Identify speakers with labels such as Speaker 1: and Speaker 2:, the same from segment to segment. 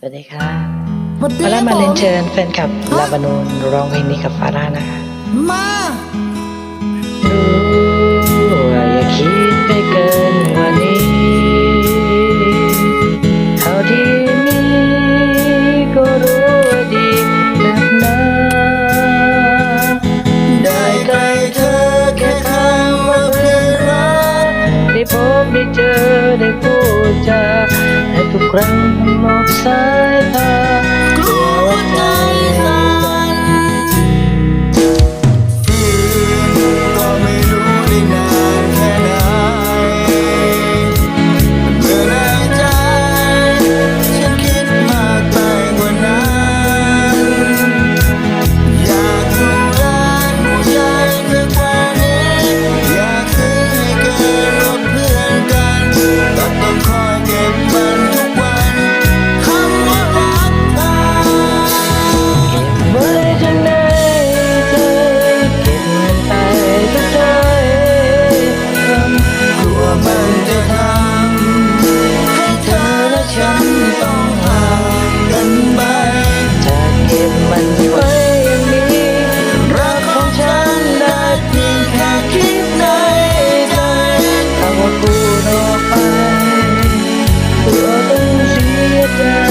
Speaker 1: สวัสดีค่ะ
Speaker 2: หมดแล้
Speaker 1: วมาเรียนเชิญแฟนคลับลาบานูนร้องเพลงนี้กับฟาร่านะคะ
Speaker 2: มา
Speaker 1: รู้ว่าอย่าคิดไปเกินว่านี้เท่าที่มีก็รู้ดีนัได้ใกเธอแค่คำว่าเพื่อนรักได้พบได้เจอได้พูดจาให้
Speaker 3: ทุกครั้ง
Speaker 1: Yeah.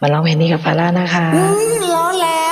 Speaker 1: มา
Speaker 3: ลอ
Speaker 1: งเพ
Speaker 3: ลงนี้กับ
Speaker 1: ฟาร่านะคะ